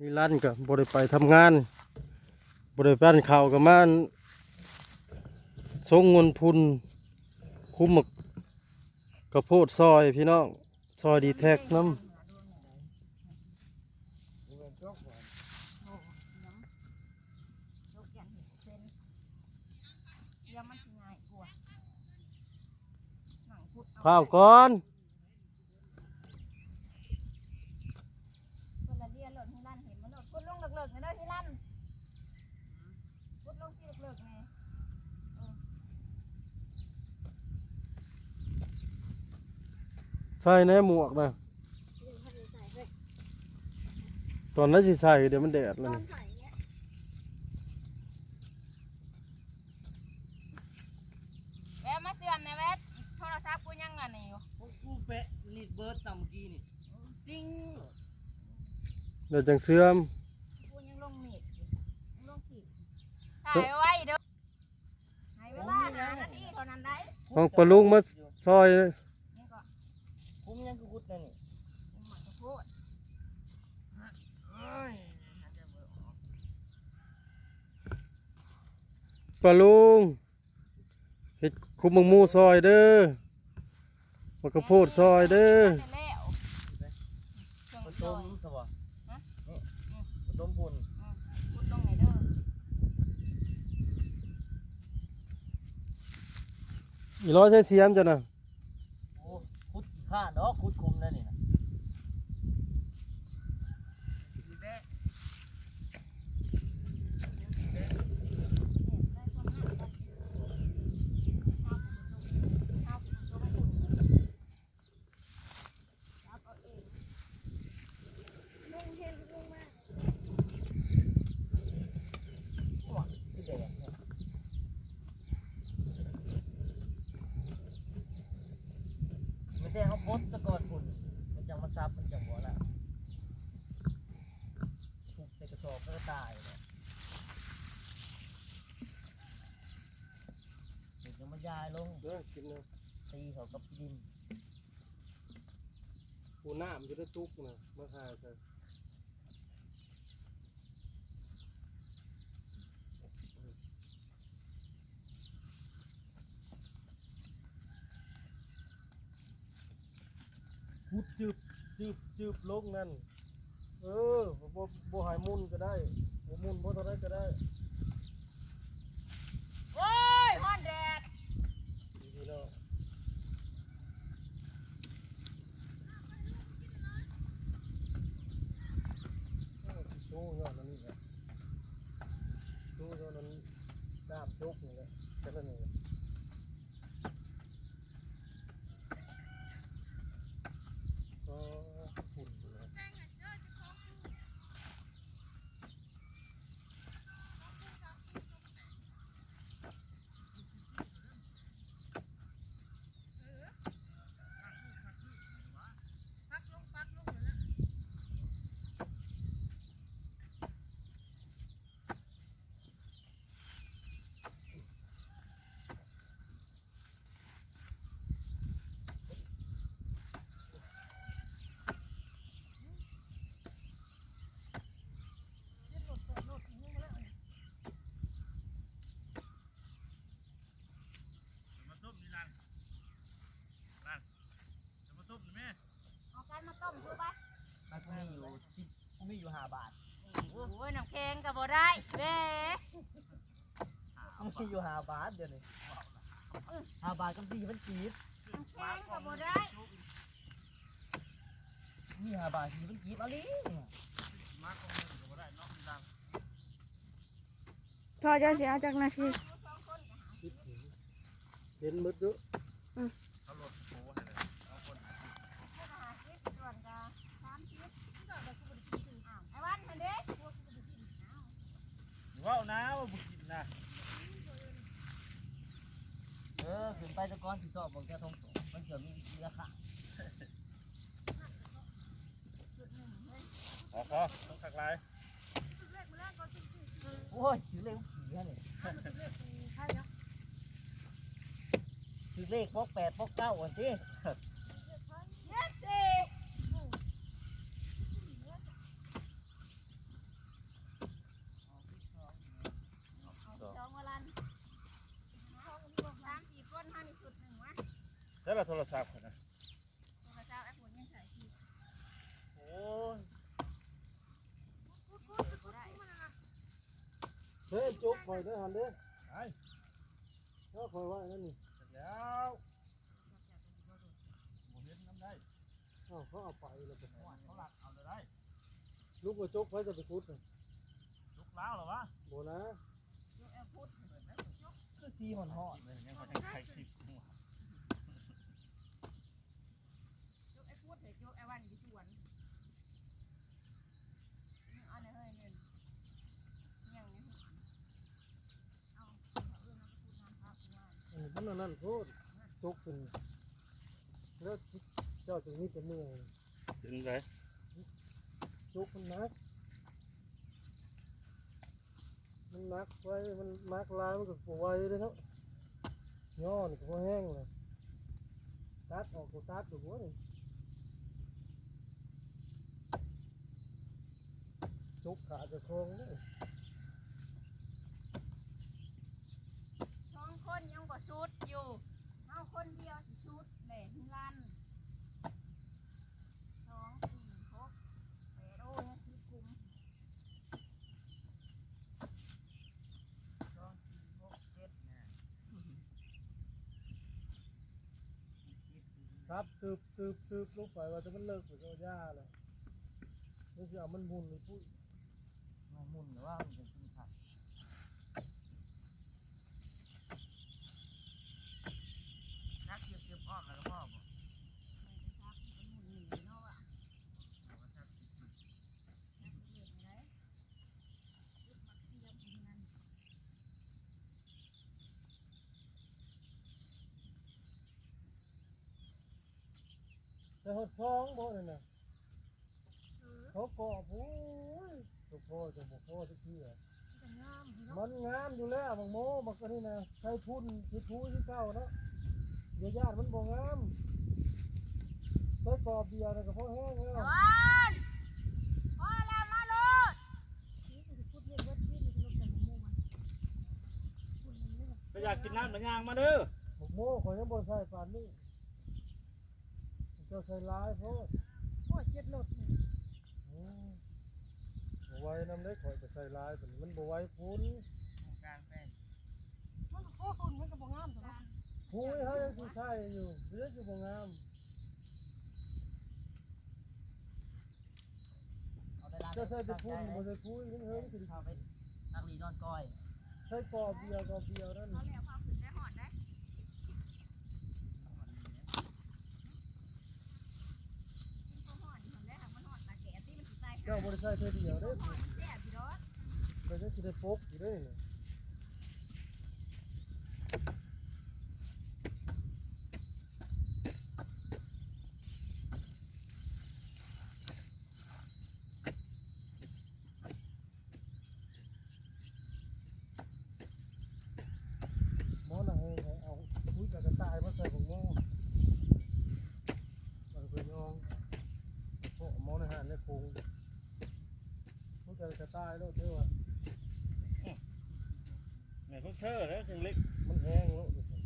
นี่ลั่นกับบริไปทำงาน บริปั้นข่าวกับมาส่งเงินพุนคุ้มหมกกระโพดซอยพี่น้องซอยดีแท็กน้ยกยันเห็นเส้นเดี๋ยวมันสิง่ายกว่าหนังพุดำข้าวก่อน คนละเรียนหล่นที่ลั่นเห็นมันหล่นพุดลงเลิกๆในเด้อที่ลั่นพุดลงที่เลิกๆไง ใส่ในหมวกนะเดี๋ยวเขาจะใส่เฮ้ยตอนนั้นสิใส่เดี๋ยวมันแดดตแล้วอนนี่ใส่เนี่ยแวะมาเสื่อมนะแวะโทรศัพท์กูยังอันนี้อยู่พวกกูเป๊ะลิดเบิร์ดจำเมื่อกี้นี่จริงเดี๋ยวจังเสื่อมกูยังลงเน็ตอยู่ยังลงขีดถ่ายไว้เด้อให้เวลาหานาทีเท่านั้นได้ห้องปลาลุงมาซอยนี่ก็ผม ยังกูกุดนั่นนี่หมักกระโพดเอ้ยหาแต่เบิดออกปลาลุงเฮ็ดคุมมังมูซอยเด้อมากระโพดซอยเด้อได้แล้วเครื่องผซสอมย สบ่ฮะ นี่ผสมพุ่นพูดตรงไหนเด้ออีร้อยใช้เสียมจ้ะนะโอ้คุด ข้าดอกคุดคุมนั่นนี่นะดีแบ๊ะ เนี่ยได้ความห้ากันข้าวผมข้าวผมตัวมันอุ่นรับเอาเองลุงเห็นลุงมาก ว้าดีแบ๊ะเนี่ยไม่ใช่เขาพดตะกอนพุ่นมันจังมาซับมันจังบ่ละถูกใส่กระสอบก็ตายเลยเดี๋ยวจะมายายลงเด้อกินเลยตีเขากับดินปูน้ำจะได้ตุกนะมาหาใส่พุดจึบจึบจึบลงนั่น เออบ่บ่ใหายมุนก็ได้บ่มุนบ่เท่าไรก็ได้ โอ้ยฮ้อนแดด ดีๆเนาะโอ้สิโชว์ยอดนั่นนี่แหละโชว์ยอดนั้น น้ำจุกนี่แหละแค่นั้นเองก็ฝุ่นอยู่นะ เอากันมาต้มดูปะ มันก็มีอยู่สิกูมีอยู่ห้าบาท โอ้ยน้ำแข็งก็บ่ได้เด้ กูมีอยู่ห้าบาทเดี๋ยวนี้ห้าบาทกับสี่มันกีบน้ำแข็งก็บ่ได้มีห้าบาทสี่มันกีบเอะไรพอจะเสียจากนาทีเห็นหมืดเด้อส่วนก็สามสิบอ้าวไอ้วันมันเด้ว้าวนะว่าบุกินนะ ขึ้นไปตะกอนที่ชอบบอกจะทงสงมันเกิดมีเรือค่ะขอขอต้องขักลายโอ้ยถือเลขผีฮะนี่ถือเลขพกแปดพกเก้าวันที่ ละโทรศัพท์ข่อยนะโทรศัพท์ไอ้ฝนยังใส่ที่โอ้ยบ่ได้เฮ้ยจุกคอยได้อหันเด้อไอ้ถ้าคอยไว้นั่นนี่เสร็จแล้วบ่เห็นน้ำได้อ้าวเขาเอาไปแล้วไปเขาหวังเขาหลักเอาเลยได้ลูกกระจกไฟจะไปคุดน่ะลุกล้าวเหรอวะโบนะลูกแอร์พุทธคือซีมันหอดเลยยังเขาจะใช้คลิปกูอะ ลูกแอร์พุทธเดี๋ยวลูกแอร์วันอยู่ที่สวนเอาในเฮ้ยเงินยังนี่เอาเอาเรื่องน้ำพุทธน้ำพระพุทธ เออมั นอันนั่นโคตรจุกขึ้นแล้วเจ้าจะมีแต่เมื่อยถึงไงจุกมันนัก มันนักไว้ มันนักลายมันก็ปไว้เลยเนาะย่อนี่ก็บ่แห้งเลยตัดออกก็ตัดอยู่หัวนี่จุกขาจะโค้งเลย สอง คนยังบ่ชุดอยู่เอาคนเดียวสิชุดแหล่ที่ลั่นสองสี่หกแปดโอ้ยคือกลุ่มสองสี่หกเจ็ดนะครับตืบตืบตืบลงไปว่าจะมันเลิกไปก็ย่าเลยนี่คือเอามันมุนเลยปุ้ยมันมุ่นหรือว่ามันเป็ เทียมที่นั่แต่หดซองบ่นี่นะเขาก่อปุ้ยตัวพ่อจะบอกพ่อทุกทีอะจะงามพี่เนาะมันงามอยู่แล้วบางโมบางก็นี่นะใช้พุ่นคือทูที่เก่าเนาะ เดี๋ยวญาติมันบ่งามใช้กรอบเดียวนะก็พอแห้งแล้วตะวันพอแล้วมาโลดก็อยากกินน้ำหรือยางมาเด้อบอกโมข่อยยังบ่ใส่ปานนี้เจ้าใส่ลายโพดโอ้ยเจ็ดรถอืมบ่ไหว้นำได้ข่อยจะใส่ลายแต่มันบ่ไหว้พุ่นกลางแป้งมันโอ้คุณมันก็บ่งามตัว พุ้ยเฮายังสิใช้อยู่เดี๋ยวจะบ่งามเอาได้ร้านเจ้าใส่แต่พุ่นบ่ใส่พุ้ยมันเฮิงสิเข้าไปนักรีนอนก้อยใส่กรอบเดียวกรอบเดียวนั่นเขาเรียกความขึ้นได้หอดได้กินข้าวหอดนี่มันได้ทำมันหอดตาแก่ที่มันสิตายเจ้าบ่ได้ใส่เท่อเดียวเด้ข้าวหอดมันแซ่บพี่ดอกมันจะสิได้ปกอยู่เด้นี่ หมอน่ะให้ให้เอาคุยกับกระต่ายมาใส่ของหม้อมันเป็นยองพวกหมอในหานในโคงคุย กับกระต่ายแล้วเท่าว่าเนี่ยเขาเชื่อแล้วถึงเล็กมันแห้งแล้วเดี๋ยวสิ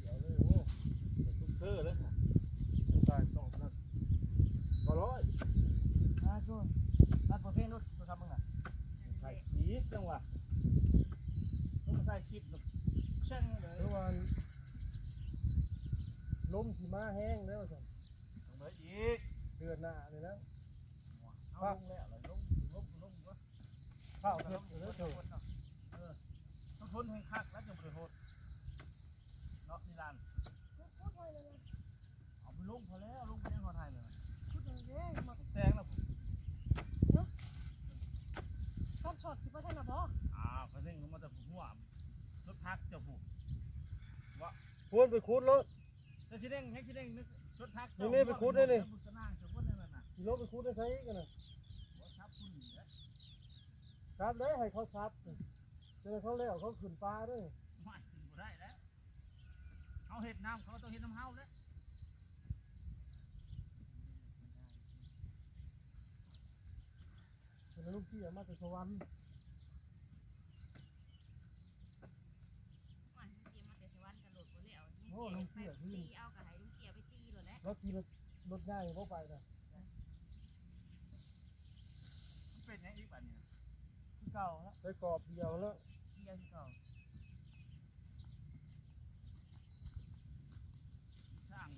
เดี๋ยวเลยโอ้เขาเชื่อแล้วกระต่ายสองนัดก็ร้อยอ่าช่วยรัดประเภทนู้นตัวทำมึงอะใส่ขีดจังหวะต้องใส่ขีดแบบเช่งเลยเมื่อวานลมที่มาแห้งแล้วสิต้องเลยอีกเดือนหน้าเลยแล้ว เอาลงแล้วเลยลงลงลงวะข้าวเอาเผ็ลดงอยู่แล้แล้ววเถเถอะอะเออต้องทนให้คักแล้วจะบริโภคเนาะนิรันด์เอาไปลุงพอแล้วลุงไปยังขอไทยเลยพูดอย่างมาแซงแล้วผมชอบช็อตที่ประเทศนะบ่ออ่าไปเส้นเขามาแต่ผมหัวรถพักจ้าผู้ควรไปคูดรถแต่ชิเด้งให้ชิเด้งนึกรถพักนี่ไปขุดได้เจ้าคนนั่นน่ะขี่รถไปคูดได้ใช้กันนะ หัวทับคุณเหนือ ครับเลยให้เขาซับเจอเขาแล้วเขาขึ้นปลาด้วยไม่ถึงบ่ได้แล้วเขาเห็ดน้ำเขาต้องเห็ดน้ำเฮาแล้วเป็นลูกที่มาจากสวรรค์มันเตรียมมาแต่สวรรค์กระโดดบ่แล้วโอ้อ้ลุงเตี้ยตีที่เอากับให้ลุงเกียไปตีเลยแหละรถขี่รถรถใหญ่เข้าไปนะ มันเป็นยังอีกแบบนี้ที่ เก่าแล้วไปกรอบเดียวแล้วที่ยังที่เก่าสร้าง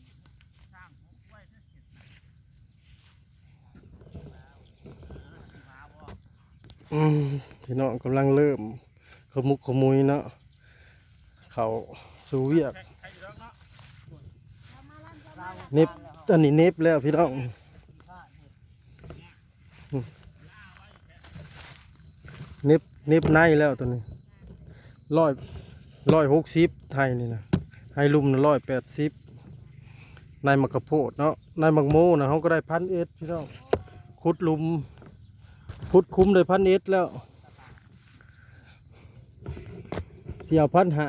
สร้างพวกไว้เพื่อเก็บมาบ่อืมพี่น้องกำลังเริ่มขมุกขมุยเนาะเขาสูเวียกใครใครอยู่แล้วเนาะเน็บอันนี้เน็บแล้วพี่น้องเน็บเน็บในแล้วตัวนี้ร้อยร้อยหกสิบไทยนี่นะให้ลุมร้อยแปดสิบนายมักกะโพดเนาะนายมักโมนะเขาก็ได้พันเอ็ดพี่น้องขุดลุมขุดคุ้มได้พันเอ็ดแล้วเสียวพันหา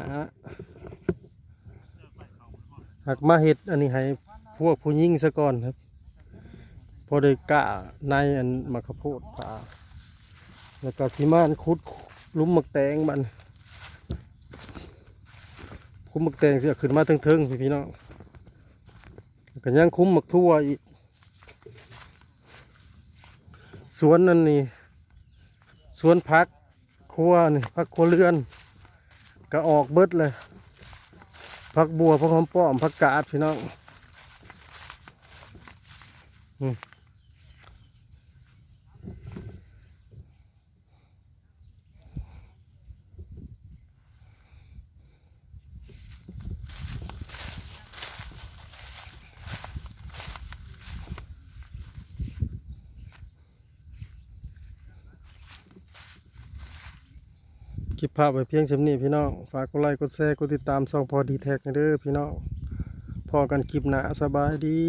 หากมาเห็ดอันนี้ให้พวกผู้ยิ่งซะก่อนครับ พอได้กะในอันมักกะโพดป่า แล้วก็สิมานขุดลุมหมักแตงมันคุ้มหมักแตงเสียขึ้นมาเทิงๆพี่พี่น้องก็ยังคุ้มหมักทั่วอีกสวนนั่นนี่สวนพักครัวนี่พักครัวเรือน ก็ออกเบิดเลยพักบัวพักหอมป้อมพักกาดพี่น้องอืม ลิปภาพไว้เพียงเช่นนี้พี่น้อง ฝากกดไลค์กดแชร์กดติดตามช่องพอดีแท็กเด้อพี่น้องพอกันคลิปหนาสบายดี